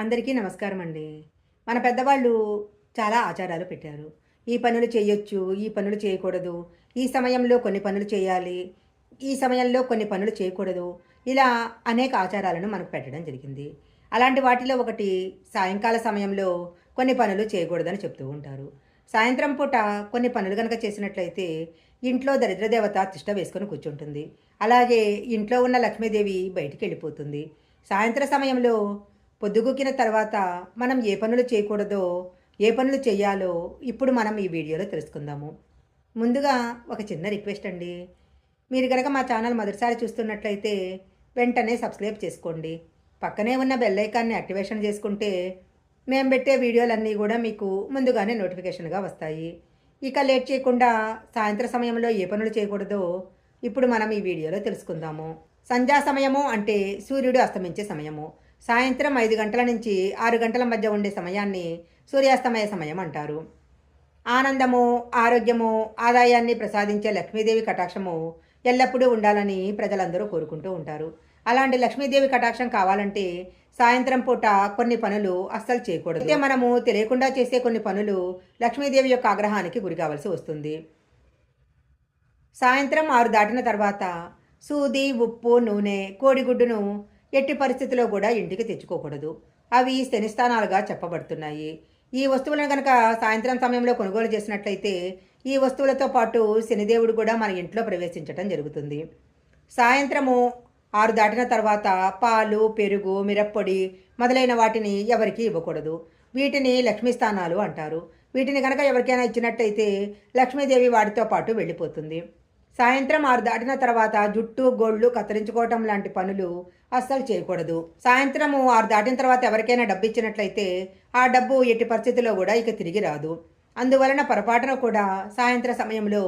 అందరికీ నమస్కారం అండి మన పెద్దవాళ్ళు చాలా ఆచారాలు పెట్టారు. ఈ పనులు చేయొచ్చు ఈ పనులు చేయకూడదు ఈ సమయంలో కొన్ని పనులు చేయాలి ఈ సమయంలో కొన్ని పనులు చేయకూడదు ఇలా అనేక ఆచారాలను మనకు పెట్టడం జరిగింది. అలాంటి వాటిలో ఒకటి సాయంకాల సమయంలో కొన్ని పనులు చేయకూడదని చెప్తూ ఉంటారు. సాయంత్రం పూట కొన్ని పనులు కనుక చేసినట్లయితే ఇంట్లో దరిద్రదేవత తిష్ట వేసుకొని కూర్చుంటుంది. అలాగే ఇంట్లో ఉన్న లక్ష్మీదేవి బయటికి వెళ్ళిపోతుంది. సాయంత్ర సమయంలో పొద్దుగుకిన తర్వాత మనం ఏ పనులు చేయకూడదో ఏ పనులు చేయాలో ఇప్పుడు మనం ఈ వీడియోలో తెలుసుకుందాము. ముందుగా ఒక చిన్న రిక్వెస్ట్ అండి. మీరు కనుక మా ఛానల్ మొదటిసారి చూస్తున్నట్లయితే వెంటనే సబ్స్క్రైబ్ చేసుకోండి. పక్కనే ఉన్న బెల్ ఐకాన్ని యాక్టివేషన్ చేసుకుంటే మేము పెట్టే వీడియోలన్నీ కూడా మీకు ముందుగానే నోటిఫికేషన్గా వస్తాయి. ఇక లేట్ చేయకుండా సాయంత్ర సమయంలో ఏ పనులు చేయకూడదో ఇప్పుడు మనం ఈ వీడియోలో తెలుసుకుందాము. సంధ్యా సమయము అంటే సూర్యుడు అస్తమించే సమయము. సాయంత్రం ఐదు గంటల నుంచి ఆరు గంటల మధ్య ఉండే సమయాన్ని సూర్యాస్తమయ సమయం అంటారు. ఆనందము ఆరోగ్యము ఆదాయాన్ని ప్రసాదించే లక్ష్మీదేవి కటాక్షము ఎల్లప్పుడూ ఉండాలని ప్రజలందరూ కోరుకుంటూ ఉంటారు. అలాంటి లక్ష్మీదేవి కటాక్షం కావాలంటే సాయంత్రం పూట కొన్ని పనులు అస్సలు చేయకూడదు. అయితే మనము తెలియకుండా చేసే కొన్ని పనులు లక్ష్మీదేవి యొక్క ఆగ్రహానికి గురి కావాల్సి వస్తుంది. సాయంత్రం ఆరు దాటిన తర్వాత సూది ఉప్పు నూనె కోడిగుడ్డును ఎట్టి పరిస్థితిలో కూడా ఇంటికి తెచ్చుకోకూడదు. అవి శనిస్థానాలుగా చెప్పబడుతున్నాయి. ఈ వస్తువులను కనుక సాయంత్రం సమయంలో కొనుగోలు చేసినట్లయితే ఈ వస్తువులతో పాటు శనిదేవుడు కూడా మన ఇంట్లో ప్రవేశించటం జరుగుతుంది. సాయంత్రము ఆరు దాటిన తర్వాత పాలు పెరుగు మిరప్పొడి మొదలైన వాటిని ఎవరికీ ఇవ్వకూడదు. వీటిని లక్ష్మీ స్థానాలు అంటారు. వీటిని కనుక ఎవరికైనా ఇచ్చినట్టయితే లక్ష్మీదేవి వాటితో పాటు వెళ్ళిపోతుంది. సాయంత్రం ఆరు దాటిన తర్వాత జుట్టు గోళ్ళు కత్తిరించుకోవటం లాంటి పనులు అస్సలు చేయకూడదు. సాయంత్రము ఆరు దాటిన తర్వాత ఎవరికైనా డబ్బు ఇచ్చినట్లయితే ఆ డబ్బు ఎట్టి పరిస్థితిలో కూడా ఇక తిరిగి రాదు. అందువలన పొరపాటున కూడా సాయంత్ర సమయంలో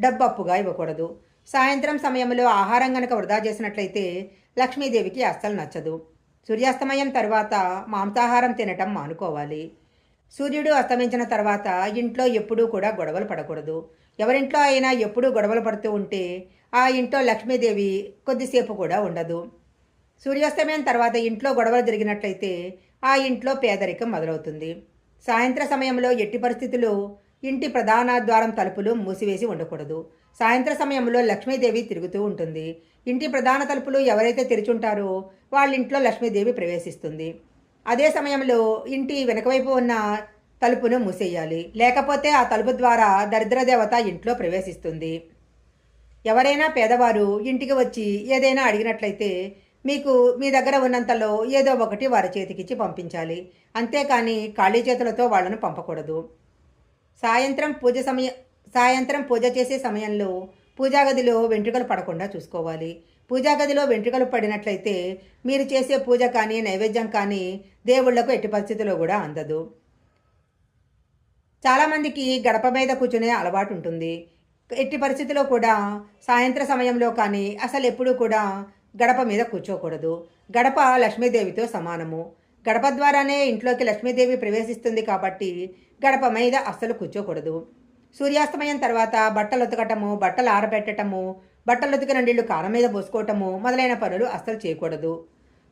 డబ్బు అప్పుగా ఇవ్వకూడదు. సాయంత్రం సమయంలో ఆహారం గనక వృధా చేసినట్లయితే లక్ష్మీదేవికి అస్సలు నచ్చదు. సూర్యాస్తమయం తర్వాత మాంసాహారం తినటం మానుకోవాలి. సూర్యుడు అస్తమించిన తర్వాత ఇంట్లో ఎప్పుడూ కూడా గొడవలు పడకూడదు. ఎవరింట్లో అయినా ఎప్పుడూ గొడవలు పడుతూ ఉంటే ఆ ఇంట్లో లక్ష్మీదేవి కొద్దిసేపు కూడా ఉండదు. సూర్యాస్తమయం తర్వాత ఇంట్లో గొడవలు జరిగినట్లయితే ఆ ఇంట్లో పేదరికం మొదలవుతుంది. సాయంత్ర సమయంలో ఎట్టి పరిస్థితులు ఇంటి ప్రధాన ద్వారం తలుపులు మూసివేసి ఉండకూడదు. సాయంత్ర సమయంలో లక్ష్మీదేవి తిరుగుతూ ఉంటుంది. ఇంటి ప్రధాన తలుపులు ఎవరైతే తెరిచుంటారో వాళ్ళ ఇంట్లో లక్ష్మీదేవి ప్రవేశిస్తుంది. అదే సమయంలో ఇంటి వెనకవైపు ఉన్న తలుపును మూసేయాలి. లేకపోతే ఆ తలుపు ద్వారా దరిద్రదేవత ఇంట్లో ప్రవేశిస్తుంది. ఎవరైనా పేదవారు ఇంటికి వచ్చి ఏదైనా అడిగినట్లయితే మీకు మీ దగ్గర ఉన్నంతలో ఏదో ఒకటి వారి చేతికిచ్చి పంపించాలి. అంతేకాని ఖాళీ చేతులతో వాళ్ళను పంపకూడదు. సాయంత్రం పూజ సమయ సాయంత్రం పూజ చేసే సమయంలో పూజా గదిలో వెంట్రుకలు పడకుండా చూసుకోవాలి. పూజాగదిలో వెంట్రుకలు పడినట్లయితే మీరు చేసే పూజ కానీ నైవేద్యం కానీ దేవుళ్ళకు ఎట్టి పరిస్థితిలో కూడా అందదు. చాలామందికి గడప మీద కూర్చునే అలవాటు ఉంటుంది. ఎట్టి పరిస్థితిలో కూడా సాయంత్ర సమయంలో కానీ అసలు ఎప్పుడూ కూడా గడప మీద కూర్చోకూడదు. గడప లక్ష్మీదేవితో సమానము. గడప ద్వారానే ఇంట్లోకి లక్ష్మీదేవి ప్రవేశిస్తుంది కాబట్టి గడప మీద అస్సలు కూర్చోకూడదు. సూర్యాస్తమయం తర్వాత బట్టలు ఉతకటము బట్టలు ఆరబెట్టటము బట్టలు ఉతికిన నీళ్ళు కారం మీద పోసుకోవటము మొదలైన పనులు అస్సలు చేయకూడదు.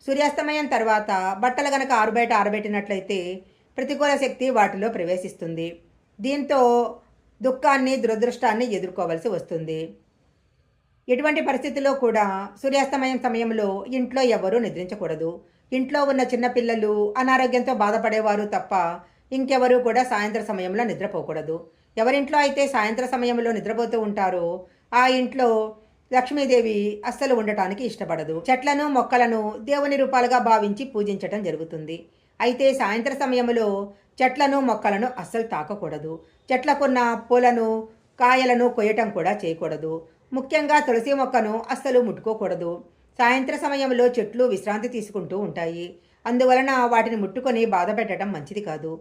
సూర్యాస్తమయం తర్వాత బట్టలు గనక ఆరుబయట ఆరబెట్టినట్లయితే ప్రతికూల శక్తి వాటిలో ప్రవేశిస్తుంది. దీంతో దుఃఖాన్ని దురదృష్టాన్ని ఎదుర్కోవలసి వస్తుంది. ఎటువంటి పరిస్థితుల్లో కూడా సూర్యాస్తమయం సమయంలో ఇంట్లో ఎవరూ నిద్రించకూడదు. ఇంట్లో ఉన్న చిన్నపిల్లలు అనారోగ్యంతో బాధపడేవారు తప్ప ఇంకెవరూ కూడా సాయంత్ర సమయంలో నిద్రపోకూడదు. ఎవరింట్లో అయితే సాయంత్ర సమయంలో నిద్రపోతూ ఉంటారో ఆ ఇంట్లో లక్ష్మీదేవి అస్సలు ఉండటానికి ఇష్టపడదు. చెట్లను మొక్కలను దేవుని రూపాలుగా భావించి పూజించటం జరుగుతుంది. అయితే సాయంత్ర సమయంలో చెట్లను మొక్కలను అస్సలు తాకకూడదు. చెట్లకున్న పూలను కాయలను కొయ్యటం కూడా చేయకూడదు. ముఖ్యంగా తులసి మొక్కను అస్సలు ముట్టుకోకూడదు. సాయంత్ర సమయంలో చెట్లు విశ్రాంతి తీసుకుంటూ ఉంటాయి. అందువలన వాటిని ముట్టుకొని బాధ పెట్టడం మంచిది కాదు.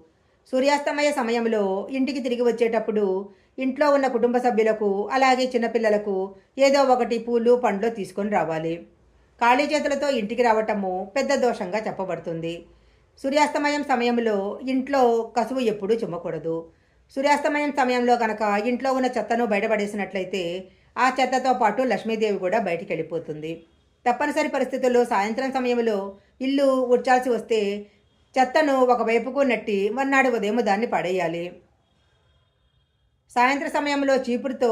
సూర్యాస్తమయ సమయంలో ఇంటికి తిరిగి వచ్చేటప్పుడు ఇంట్లో ఉన్న కుటుంబ సభ్యులకు అలాగే చిన్నపిల్లలకు ఏదో ఒకటి పూలు పండ్లు తీసుకొని రావాలి. ఖాళీ చేతులతో ఇంటికి రావటము పెద్ద దోషంగా చెప్పబడుతుంది. సూర్యాస్తమయం సమయంలో ఇంట్లో కసువు ఎప్పుడూ చుమ్మకూడదు. సూర్యాస్తమయం సమయంలో కనుక ఇంట్లో ఉన్న చెత్తను బయటపడేసినట్లయితే ఆ చెత్తతో పాటు లక్ష్మీదేవి కూడా బయటికి వెళ్ళిపోతుంది తప్పనిసరి పరిస్థితుల్లో సాయంత్రం సమయంలో ఇల్లు ఉడ్చాల్సి వస్తే చెత్తను ఒకవైపుకు నెట్టి మర్నాడు ఉదయం దాన్ని పడేయాలి. సాయంత్ర సమయంలో చీపురుతో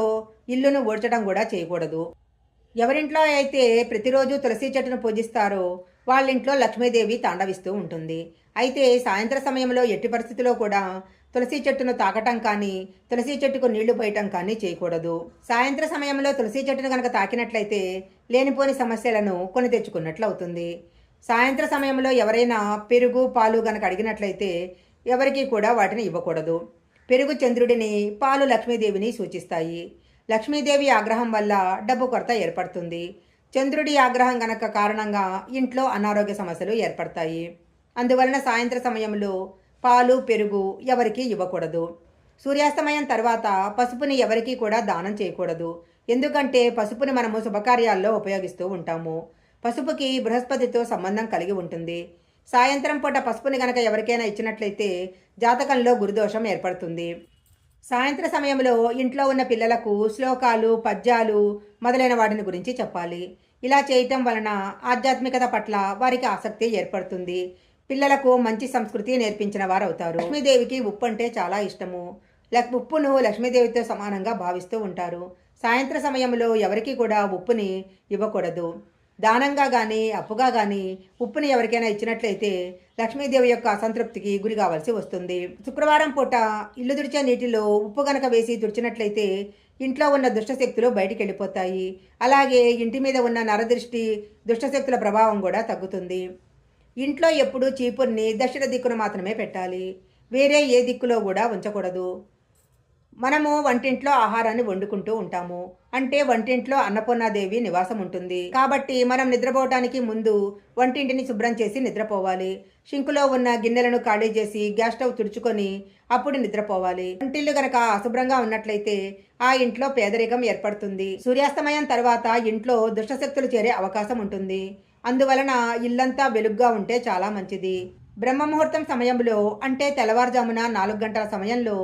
ఇల్లును ఊడ్చడం కూడా చేయకూడదు. ఎవరింట్లో అయితే ప్రతిరోజు తులసి చెట్టును పూజిస్తారో వాళ్ళ ఇంట్లో లక్ష్మీదేవి తాండవిస్తూ ఉంటుంది. అయితే సాయంత్ర సమయంలో ఎట్టి పరిస్థితిలో కూడా తులసి చెట్టును తాకటం కానీ తులసి చెట్టుకు నీళ్ళు పోయటం కానీ చేయకూడదు. సాయంత్ర సమయంలో తులసి చెట్టును కనుక తాకినట్లయితే లేనిపోని సమస్యలను కొని తెచ్చుకున్నట్లు అవుతుంది. సాయంత్ర సమయంలో ఎవరైనా పెరుగు పాలు గనక అడిగినట్లయితే ఎవరికీ కూడా వాటిని ఇవ్వకూడదు. పెరుగు చంద్రుడిని పాలు లక్ష్మీదేవిని సూచిస్తాయి. లక్ష్మీదేవి ఆగ్రహం వల్ల డబ్బు కొరత ఏర్పడుతుంది. చంద్రుడి ఆగ్రహం గనక కారణంగా ఇంట్లో అనారోగ్య సమస్యలు ఏర్పడతాయి. అందువలన సాయంత్ర సమయంలో పాలు పెరుగు ఎవరికీ ఇవ్వకూడదు. సూర్యాస్తమయం తర్వాత పసుపుని ఎవరికీ కూడా దానం చేయకూడదు. ఎందుకంటే పసుపుని మనము శుభకార్యాల్లో ఉపయోగిస్తూ ఉంటాము. పసుపుకి బృహస్పతితో సంబంధం కలిగి ఉంటుంది. సాయంత్రం పూట పసుపుని గనక ఎవరికైనా ఇచ్చినట్లయితే జాతకంలో గురుదోషం ఏర్పడుతుంది. సాయంత్ర సమయంలో ఇంట్లో ఉన్న పిల్లలకు శ్లోకాలు పద్యాలు మొదలైన వాటిని గురించి చెప్పాలి. ఇలా చేయటం వలన ఆధ్యాత్మికత పట్ల వారికి ఆసక్తి ఏర్పడుతుంది. పిల్లలకు మంచి సంస్కృతి నేర్పించిన వారు అవుతారు లక్ష్మీదేవికి ఉప్పు అంటే చాలా ఇష్టము. లక్ ఉప్పును లక్ష్మీదేవితో సమానంగా భావిస్తూ ఉంటారు. సాయంత్ర సమయంలో ఎవరికి కూడా ఉప్పుని ఇవ్వకూడదు. దానంగా కానీ అప్పుగా కానీ ఉప్పుని ఎవరికైనా ఇచ్చినట్లయితే లక్ష్మీదేవి యొక్క అసంతృప్తికి గురి కావాల్సి వస్తుంది. శుక్రవారం పూట ఇల్లు తుడిచే నీటిలో ఉప్పు గనక వేసి తుడిచినట్లయితే ఇంట్లో ఉన్న దుష్టశక్తులు బయటికి వెళ్ళిపోతాయి అలాగే ఇంటి మీద ఉన్న నరదృష్టి దుష్టశక్తుల ప్రభావం కూడా తగ్గుతుంది. ఇంట్లో ఎప్పుడూ చీపుర్ని దక్షిణ దిక్కును మాత్రమే పెట్టాలి. వేరే ఏ దిక్కులో కూడా ఉంచకూడదు. మనము వంటింట్లో ఆహారాన్ని వండుకుంటూ ఉంటాము. అంటే వంటింట్లో అన్నపూర్ణాదేవి నివాసం ఉంటుంది. కాబట్టి మనం నిద్రపోవటానికి ముందు వంటింటిని శుభ్రం చేసి నిద్రపోవాలి. షింకులో ఉన్న గిన్నెలను ఖాళీ చేసి గ్యాస్ స్టవ్ తుడుచుకొని అప్పుడు నిద్రపోవాలి. వంటిల్లు గనక అశుభ్రంగా ఉన్నట్లయితే ఆ ఇంట్లో పేదరికం ఏర్పడుతుంది. సూర్యాస్తమయం తర్వాత ఇంట్లో దుష్టశక్తులు చేరే అవకాశం ఉంటుంది. అందువలన ఇల్లంతా వెలుగ్గా ఉంటే చాలా మంచిది. బ్రహ్మముహూర్తం సమయంలో అంటే తెల్లవారుజామున నాలుగు గంటల సమయంలో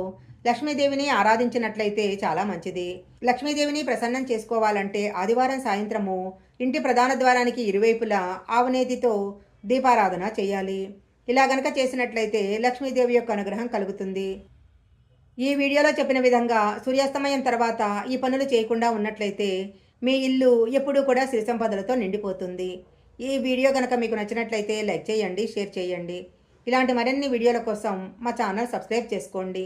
లక్ష్మీదేవిని ఆరాధించినట్లయితే చాలా మంచిది. లక్ష్మీదేవిని ప్రసన్నం చేసుకోవాలంటే ఆదివారం సాయంత్రము ఇంటి ప్రధాన ద్వారానికి ఇరువైపులా ఆవునేతితో దీపారాధన చేయాలి. ఇలా గనక చేసినట్లయితే లక్ష్మీదేవి యొక్క అనుగ్రహం కలుగుతుంది. ఈ వీడియోలో చెప్పిన విధంగా సూర్యాస్తమయం తర్వాత ఈ పనులు చేయకుండా ఉన్నట్లయితే మీ ఇల్లు ఎప్పుడూ కూడా సిరి సంపదలతో నిండిపోతుంది. ఈ వీడియో కనుక మీకు నచ్చినట్లయితే లైక్ చేయండి షేర్ చేయండి. ఇలాంటి మరిన్ని వీడియోల కోసం మా ఛానల్ సబ్స్క్రైబ్ చేసుకోండి.